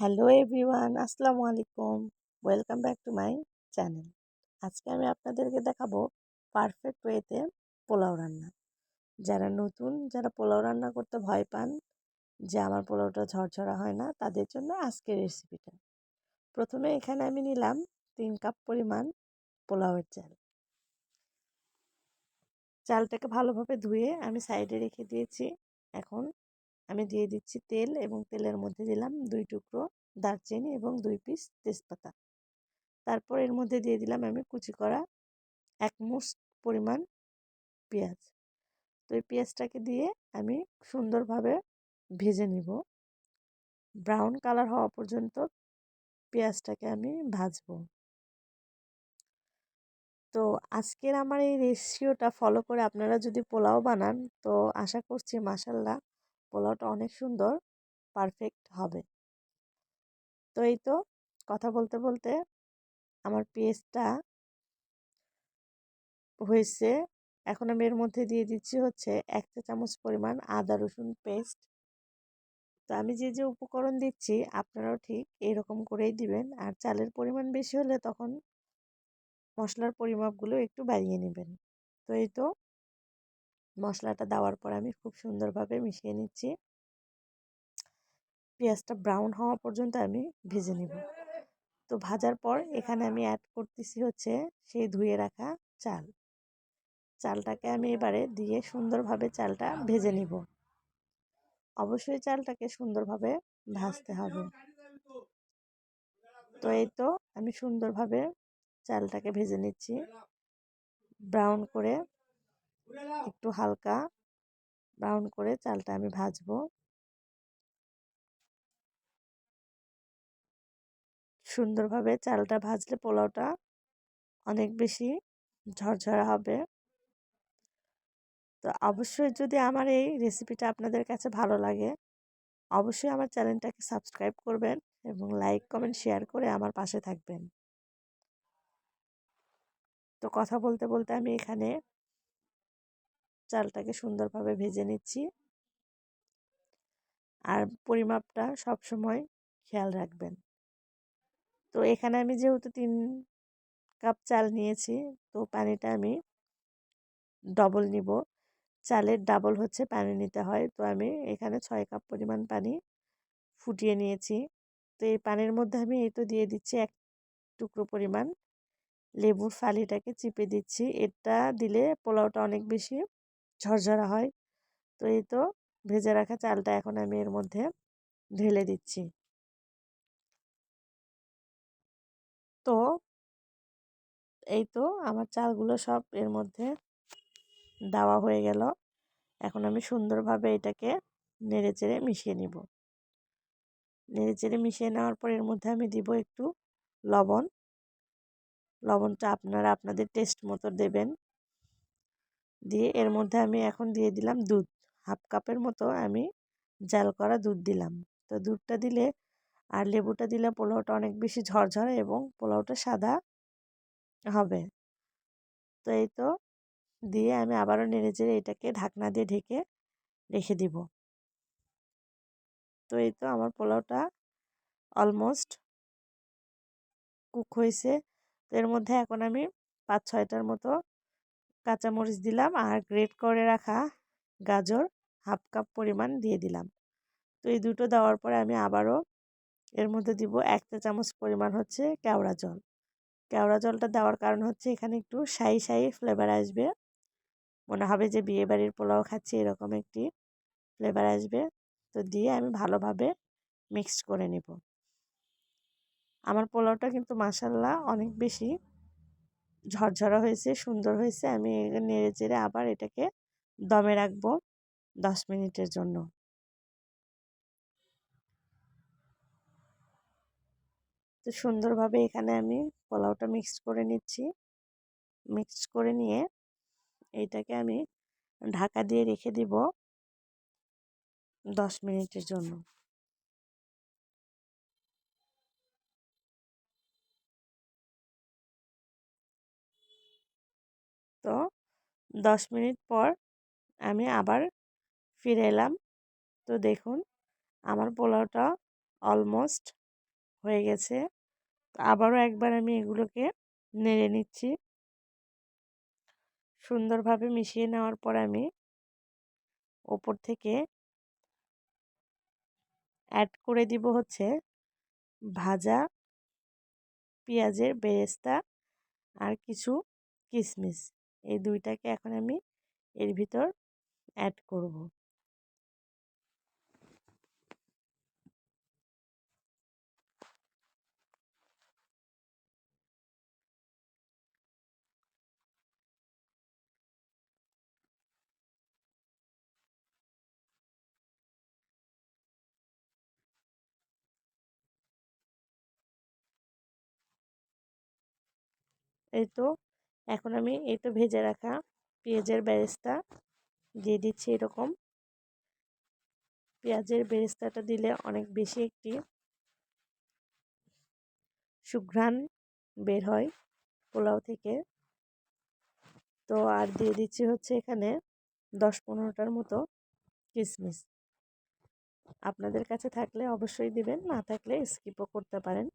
Hello everyone, আসসালামু আলাইকুম। Welcome back to my channel. আজকে আমি আপনাদেরকে দেখাবো পারফেক্ট ওয়েতে পোলাও রান্না। যারা নতুন, যারা পোলাও রান্না করতে ভয় পান যে আমার পোলাওটা ঝরঝরা হয় না, তাদের জন্য আজকের রেসিপিটা। প্রথমে এখানে আমি নিলাম তিন কাপ পরিমাণ পোলাওয়ের চাল। চালটাকে ভালোভাবে ধুয়ে আমি সাইডে রেখে দিয়েছি। এখন আমি দিয়ে দিচ্ছি তেল এবং তেলের মধ্যে দিলাম দুই টুকরো দারচিনি এবং দুই পিস তেজপাতা। তারপর এর মধ্যে দিয়ে দিলাম আমি কুচি করা এক মুস পরিমাণ পেঁয়াজ। তো এই পেঁয়াজটাকে দিয়ে আমি সুন্দরভাবে ভেজে নিব। ব্রাউন কালার হওয়া পর্যন্ত পেঁয়াজটাকে আমি ভাজবো। তো আজকের আমার এই রেশিওটা ফলো করে আপনারা যদি পোলাও বানান, তো আশা করছি মাসাল্লাহ পোলাওটা অনেক সুন্দর পারফেক্ট হবে। তো এই তো কথা বলতে বলতে আমার পেস্টটা হয়েছে। এখন আমি এর মধ্যে দিয়ে দিচ্ছি হচ্ছে এক চা চামচ পরিমাণ আদা রসুন পেস্ট তো আমি যে যে উপকরণ দিচ্ছি, আপনারাও ঠিক এরকম করেই দিবেন। আর চালের পরিমাণ বেশি হলে তখন মশলার পরিমাপগুলো একটু বাড়িয়ে নেবেন। তো এই তো মশলাটা দেওয়ার পর আমি খুব সুন্দরভাবে মিশিয়ে নিচ্ছি। পেঁয়াজটা ব্রাউন হওয়া পর্যন্ত আমি ভেজে নিব। তো ভাজার পর এখানে আমি অ্যাড করতেছি হচ্ছে সেই ধুয়ে রাখা চাল। চালটাকে আমি এবারে দিয়ে সুন্দরভাবে চালটা ভেজে নিব। অবশ্যই চালটাকে সুন্দরভাবে ভাজতে হবে। তো এই তো আমি সুন্দরভাবে চালটাকে ভেজে নিচ্ছি। ব্রাউন করে একটু হালকা ব্রাউন করে চালটা আমি ভাজবো। সুন্দরভাবে চালটা ভাজলে পোলাওটা অনেক বেশি ঝরঝরা হবে। তো অবশ্যই যদি আমার এই রেসিপিটা আপনাদের কাছে ভালো লাগে, অবশ্যই আমার চ্যানেলটাকে সাবস্ক্রাইব করবেন এবং লাইক কমেন্ট শেয়ার করে আমার পাশে থাকবেন। তো কথা বলতে বলতে আমি এখানে চালটাকে সুন্দরভাবে ভেজে নিচ্ছি। আর পরিমাপটা সব সময় খেয়াল রাখবেন। তো এখানে আমি যেহেতু তিন কাপ চাল নিয়েছি, তো পানিটা আমি ডবল নিব। চালের ডাবল হচ্ছে পানি নিতে হয়। তো আমি এখানে ছয় কাপ পরিমাণ পানি ফুটিয়ে নিয়েছি। তো এই পানির মধ্যে আমি এই তো দিয়ে দিচ্ছি এক টুকরো পরিমাণ লেবুর ফালিটাকে চিপে দিচ্ছি। এটা দিলে পোলাওটা অনেক বেশি ঝরঝরা হয়। তো এই তো ভেজে রাখা চালটা এখন আমি এর মধ্যে ঢেলে দিচ্ছি। তো এই তো আমার চালগুলো সব এর মধ্যে দেওয়া হয়ে গেল। এখন আমি সুন্দরভাবে এটাকে নেড়ে চেড়ে মিশিয়ে নিব। নেড়ে চেড়ে মিশিয়ে নেওয়ার পর এর মধ্যে আমি দিব একটু লবণ। লবণটা আপনারা আপনাদের টেস্ট মতো দেবেন। দিয়ে এর মধ্যে আমি এখন দিয়ে দিলাম দুধ। হাফ কাপের মতো আমি জাল করা দুধ দিলাম। তো দুধটা দিলে আর লেবুটা দিলে পোলাওটা অনেক বেশি ঝরঝরে এবং পোলাওটা সাদা হবে। তো এই তো দিয়ে আমি আবারও নেড়ে চেড়ে এটাকে ঢাকনা দিয়ে ঢেকে রেখে দিব। তো এই তো আমার পোলাওটা অলমোস্ট কুক হয়েছে। তো এর মধ্যে এখন আমি পাঁচ ছয়টার মতো কাঁচামরিচ দিলাম আর গ্রেট করে রাখা গাজর হাফ কাপ পরিমাণ দিয়ে দিলাম। তো এই দুটো দেওয়ার পরে আমি আবারও এর মধ্যে দিব এক চা চামচ পরিমাণ হচ্ছে কেওড়া জল। কেওড়া জলটা দেওয়ার কারণ হচ্ছে এখানে একটু সাই সাই ফ্লেভার আসবে। মনে হবে যে বিয়ে বাড়ির পোলাও খাচ্ছি এরকম একটি ফ্লেভার আসবে। তো দিয়ে আমি ভালোভাবে মিক্সড করে নেব। আমার পোলাওটা কিন্তু মাসাল্লাহ অনেক বেশি ঝরঝরা হয়েছে, সুন্দর হয়েছে। আমি নেড়ে চেড়ে আবার এটাকে দমে রাখব দশ মিনিটের জন্য। তো সুন্দরভাবে এখানে আমি পোলাওটা মিক্স করে নিচ্ছি। মিক্সড করে নিয়ে এইটাকে আমি ঢাকা দিয়ে রেখে দিব দশ মিনিটের জন্য। দশ মিনিট পর আমি আবার ফিরে এলাম। তো দেখুন, আমার পোলাওটা অলমোস্ট হয়ে গেছে। আবারও একবার আমি এগুলোকে নেড়ে নিচ্ছি। সুন্দরভাবে মিশিয়ে নেওয়ার পর আমি ওপর থেকে অ্যাড করে দিব হচ্ছে ভাজা পেঁয়াজের বেরেস্তা আর কিছু কিশমিশ এই দুইটাকে এখন আমি এর ভিতর অ্যাড করব। এই তো এখন আমি এই তো ভেজে রাখা পেঁয়াজের বেরেস্তা দিয়ে দিচ্ছি এরকম। পেঁয়াজের বেরেস্তাটা দিলে অনেক বেশি একটি সুঘ্রাণ বের হয় পোলাও থেকে। তো আর দিয়ে দিচ্ছি হচ্ছে এখানে দশ পনেরোটার মতো কিশমিশ আপনাদের কাছে থাকলে অবশ্যই দিবেন, না থাকলে স্কিপও করতে পারেন,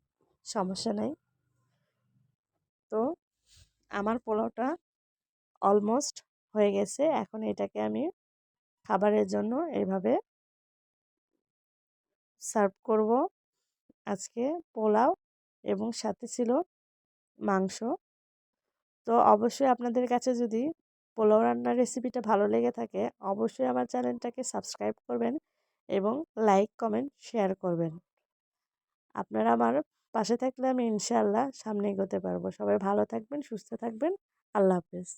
সমস্যা নাই। তো আমার পোলাওটা অলমোস্ট হয়ে গেছে। এখন এটাকে আমি খাবারের জন্য এইভাবে সার্ভ করব। আজকে পোলাও এবং সাথে ছিল মাংস। তো অবশ্যই আপনাদের কাছে যদি পোলাও রান্নার রেসিপিটা ভালো লেগে থাকে, অবশ্যই আমার চ্যানেলটাকে সাবস্ক্রাইব করবেন এবং লাইক কমেন্ট শেয়ার করবেন। আপনারা আমার পাশে থাকলে আমি ইনশাল্লাহ সামনে এগোতে পারব। সবাই ভালো থাকবেন সুস্থ থাকবেন। আল্লাহ হাফেজ।